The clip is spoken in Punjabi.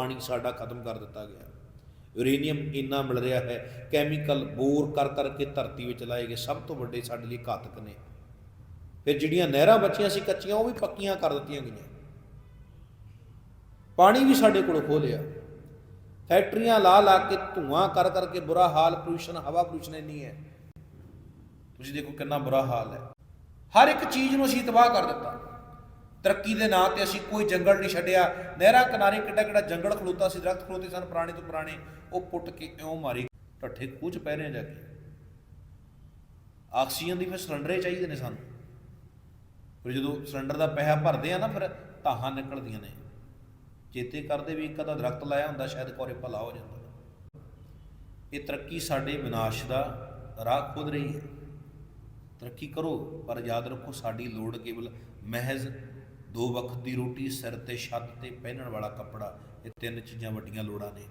ਪਾਣੀ ਸਾਡਾ ਖਤਮ ਕਰ ਦਿੱਤਾ ਗਿਆ। ਯੂਰੇਨੀਅਮ ਇੰਨਾ ਮਿਲ ਰਿਹਾ ਹੈ, ਕੈਮੀਕਲ ਬੋਰ ਕਰ ਕਰਕੇ ਧਰਤੀ ਵਿੱਚ ਲਾਏ ਗਏ ਸਭ ਤੋਂ ਵੱਡੇ ਸਾਡੇ ਲਈ ਘਾਤਕ ਨੇ। ਫਿਰ ਜਿਹੜੀਆਂ ਨਹਿਰਾਂ ਬਚੀਆਂ ਸੀ ਕੱਚੀਆਂ, ਉਹ ਵੀ ਪੱਕੀਆਂ ਕਰ ਦਿੱਤੀਆਂ ਗਈਆਂ। ਪਾਣੀ ਵੀ ਸਾਡੇ ਕੋਲ ਖੋਹ ਲਿਆ। ਫੈਕਟਰੀਆਂ ਲਾ ਲਾ ਕੇ ਧੂਆਂ ਕਰ ਕਰਕੇ ਬੁਰਾ ਹਾਲ ਪੋਲੂਸ਼ਨ ਹਵਾ ਪੋਲੂਸ਼ਨ ਇੰਨੀ ਹੈ। ਤੁਸੀਂ ਦੇਖੋ ਕਿੰਨਾ ਬੁਰਾ ਹਾਲ ਹੈ। ਹਰ ਇੱਕ ਚੀਜ਼ ਨੂੰ ਅਸੀਂ ਤਬਾਹ ਕਰ ਦਿੱਤਾ। ਤਰੱਕੀ ਦੇ ਨਾਂ ਤੇ ਅਸੀਂ ਕੋਈ ਜੰਗਲ ਨਹੀਂ ਛੱਡਿਆ। ਨਹਿਰਾ, ਕਿਨਾਰੇ ਕਿੱਡਾ ਕਿੱਡਾ ਜੰਗਲ ਖਲੋਤਾ ਸੀ, ਦਰਖਤ ਖਲੋਤੇ ਸਨ, ਪੁਰਾਣੇ ਤੋਂ ਪੁਰਾਣੇ। ਉਹ ਪੁੱਟ ਕੇ ਇਉਂ ਮਾਰੀ ਢੱਠੇ ਖੂਚ ਪੈ ਰਹੇ ਜਾ ਕੇ। ਆਕਸੀਜਨ ਦੀ ਫਿਰ ਸਿਲੰਡਰੇ ਚਾਹੀਦੇ ਨੇ ਸਾਨੂੰ। ਫਿਰ ਜਦੋਂ ਸਿਲੰਡਰ ਦਾ ਪੈਸਾ ਭਰਦੇ ਆ ਨਾ ਫਿਰ ਧਾਹਾਂ ਨਿਕਲਦੀਆਂ ਨੇ। ਚੇਤੇ ਕਰਦੇ ਵੀ ਇੱਕ ਅੱਧਾ ਦਰਖਤ ਲਾਇਆ ਹੁੰਦਾ, ਸ਼ਾਇਦ ਕੋਰੇ ਭਲਾ ਹੋ ਜਾਂਦਾ। ਇਹ ਤਰੱਕੀ ਸਾਡੇ ਵਿਨਾਸ਼ ਦਾ ਰਾਹ ਖੁਦ ਰਹੀ ਹੈ। ਤਰੱਕੀ ਕਰੋ, ਪਰ ਯਾਦ ਰੱਖੋ ਸਾਡੀ ਲੋੜ ਕੇਵਲ ਮਹਿਜ਼ ਦੋ ਵਕਤ ਦੀ ਰੋਟੀ, ਸਿਰ ਤੇ ਛੱਤ ਤੇ ਪਹਿਨਣ ਵਾਲਾ ਕੱਪੜਾ, ਇਹ ਤਿੰਨ ਚੀਜ਼ਾਂ ਵੱਡੀਆਂ ਲੋੜਾਂ ਨੇ।